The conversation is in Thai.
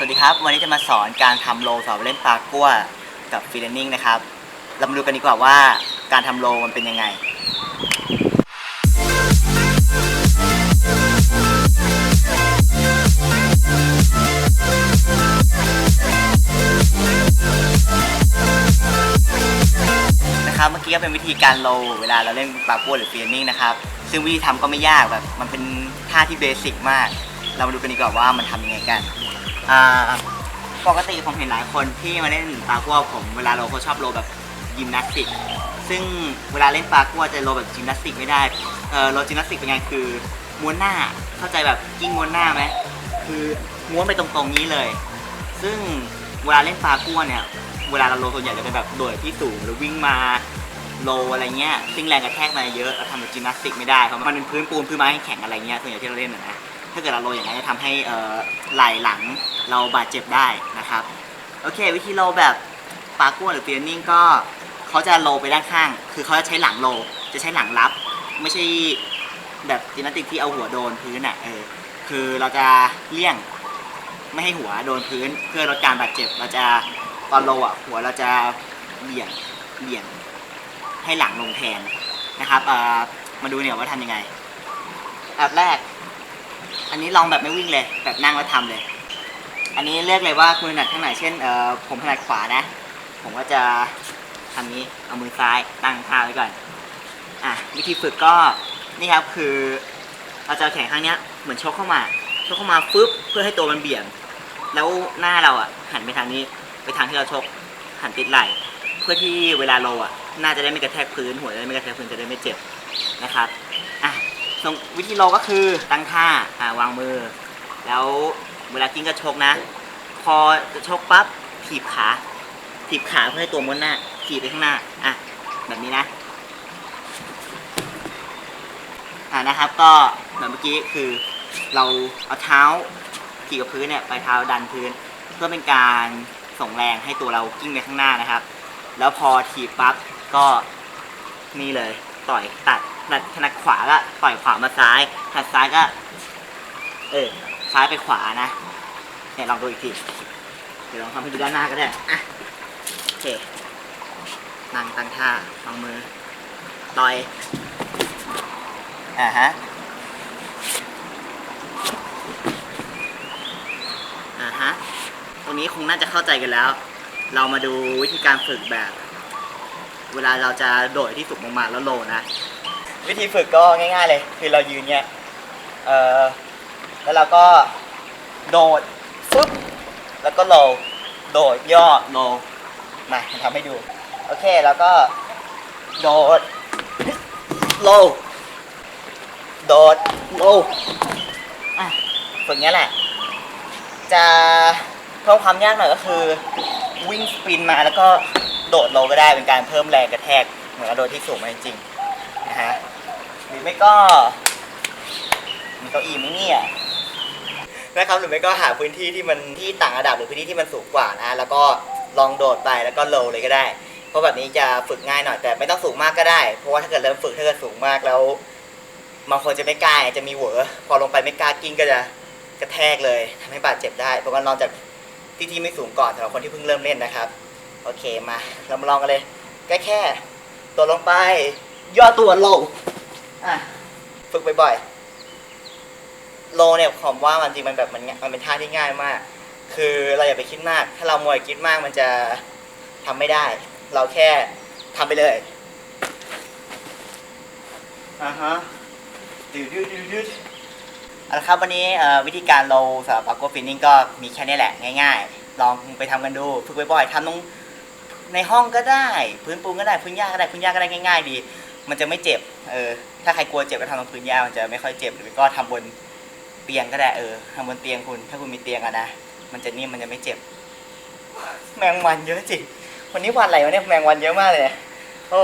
สวัสดีครับ วันนี้จะมาสอนการทำโลสอนเล่นปลากั้วกับฟรีแลนนิ่งนะครับ เรามาดูกันดีกว่าว่าการทำโลมันเป็นยังไง นะครับเมื่อกี้ก็เป็นวิธีการโลเวลาเราเล่นปลากั้วหรือฟรีแลนนิ่งนะครับ ซึ่งวิธีทำก็ไม่ยากแบบมันเป็นท่าที่เบสิกมาก เรามาดูกันดีกว่าว่ามันทำยังไงกัน อ่าปกติผมเห็นหลายคนที่มาเล่นปลากัวผมเวลาเราเขาชอบโรลแบบยิมนาสติก ซึ่งเวลาเล่นปลากัวจะโรลแบบยิมนาสติกไม่ได้เออโรลยิมนาสติกเป็นไงคือม้วนหน้าเข้าใจแบบกิ้งม้วนหน้าไหมคือม้วนไปตรงๆนี้เลย ซึ่งเวลาเล่นปลากัวเนี่ยเวลาเราโรลส่วนใหญ่จะเป็นแบบโดดที่สูงหรือวิ่งมาโลอะไรเงี้ยซึ่งแรงกระแทกมาเยอะเราทำแบบจิมนาสติกไม่ได้เพราะมันเป็นพื้นปูนพื้นไม้แข็งอะไรเงี้ยส่วนใหญ่ที่เราเล่นนะ ถ้าเกิดเราโรยอย่างนั้นจะทำให้เอ่อไหล่หลังเราบาดเจ็บได้นะครับ โอเค วิธีโรยแบบปากั้วหรือเปียนิ่งก็เขาจะโรยไปด้านข้าง คือเขาจะใช้หลังโรยจะใช้หลังรับ ไม่ใช่แบบจินติกที่เอาหัวโดนพื้นอะเออคือเราจะเลี่ยงไม่ให้หัวโดนพื้นเพื่อลดการบาดเจ็บ เราจะตอนโรยอะหัวเราจะเบี่ยงเบี่ยงให้หลังลงแทนนะครับเออมาดูเนี่ยว่าทำยังไงอันแรก อันนี้ลองแบบไม่วิ่งเลย แบบนั่งแล้วทำเลย อันนี้เลือกเลยว่าคุณถนัดข้างไหน เช่นเอ่อผมถนัดขวานะ ผมก็จะทำนี้ เอามือซ้ายตั้งท่าไว้ก่อน อะวิธีฝึกก็นี่ครับคือเราจะแขนข้างเนี้ยเหมือนชกเข้ามาชกเข้ามาฟึบเพื่อให้ตัวมันเบี่ยง แล้วหน้าเราอะหันไปทางนี้ไปทางที่เราชกหันติดไหล่เพื่อที่เวลาโลอะหน้าจะได้ไม่กระแทกพื้นหัวจะได้ไม่กระแทกพื้นจะได้ไม่เจ็บนะครับอะ ส่งวิธีโลก็คือตั้งท่าอ่าวางมือ แล้วเวลากิ้งก็ชกนะ พอจะชกปั๊บถีบขาถีบขาเพื่อให้ตัวม้วนหน้าถีบไปข้างหน้าอะแบบนี้นะอ่านะครับก็แบบเมื่อกี้คือเราเอาเท้าถีบกับพื้นเนี่ยไปเท้าดันพื้น เพื่อเป็นการส่งแรงให้ตัวเรากิ้งไปข้างหน้านะครับ แล้วพอถีบปั๊บก็นี่เลยต่อยตัด ตัดถนัดขวาก็ต่อยขวามาซ้ายถนัดซ้ายก็ เออ ซ้ายไปขวานะเนี่ยลองดูอีกทีเดี๋ยวลองทำให้ดูด้านหน้าก็ได้อะโอเคนั่งตั้งท่าวางมือต่อยอ่าฮะอ่าฮะตรงนี้คงน่าจะเข้าใจกันแล้ว เรามาดูวิธีการฝึกแบบ เวลาเราจะโดดที่สูงลงมาแล้วโลนะ วิธีฝึกก็ง่าย ๆเลย คือเรายืนเนี่ยเออแล้วเราก็โดดฟึบแล้วก็โลโดดย่อโลมาทำให้ดู โอเคแล้วก็ โดดโลโดดโลอะฝึกเนี้ยแหละ จะเพิ่มความยากหน่อยก็คือ วิ่งสปรินมาแล้วก็โดดโลก็ได้เป็นการเพิ่มแรงกระแทก เหมือนเราโดดที่สูงมาจริงๆนะฮะ หรือไม่ก็ มีเก้าอี้ไหมเนี่ย นะครับหรือไม่ก็หาพื้นที่ที่มันที่ต่างระดับหรือพื้นที่ที่มันสูงกว่านะแล้วก็ลองโดดไปแล้วก็โลเลยก็ได้ เพราะแบบนี้จะฝึกง่ายหน่อยแต่ไม่ต้องสูงมากก็ได้ เพราะว่าถ้าเกิดเริ่มฝึกถ้าเกิดสูงมากแล้วบางคนจะไม่กล้าจะมีเหวอพอลงไปไม่กล้ากิ้งก็จะกระแทกเลยทำให้บาดเจ็บได้เพราะว่าลองจากที่ที่ไม่สูงก่อนสำหรับคนที่เพิ่งเริ่มเล่นนะครับ โอเคมาเรามาลองกันเลยแค่แค่ตัวลงไป ย่อตัวลง อะฝึกบ่อยๆโลเนี่ยผมว่ามันจริงมันแบบมันมันเป็นท่าที่ง่ายมาก คือเราอย่าไปคิดมาก ถ้าเรามวยคิดมากมันจะทำไม่ได้ เราแค่ทำไปเลยอ่าฮะดืดดืดดืดดืดเอาละครับวันนี้เอ่อวิธีการโลสำหรับปาโกฟินนิ่งก็มีแค่นี้แหละง่าย ๆ ลองไปทำกันดูฝึกบ่อยๆทำตรงในห้องก็ได้ พื้นปูนก็ได้พื้นหญ้าก็ได้พื้นหญ้าก็ได้ง่าย ๆ ดี มันจะไม่เจ็บ เออ ถ้าใครกลัวเจ็บก็ทำตรงพื้นหญ้ามันจะไม่ค่อยเจ็บ หรือก็ทำบนเตียงก็ได้ เออทำบนเตียงคุณ ถ้าคุณมีเตียงอะนะ มันจะนิ่ม มันจะไม่เจ็บ แมงวันเยอะจริง วันนี้วันอะไรวะเนี่ย แมงวันเยอะมากเลยเนี่ยโอ้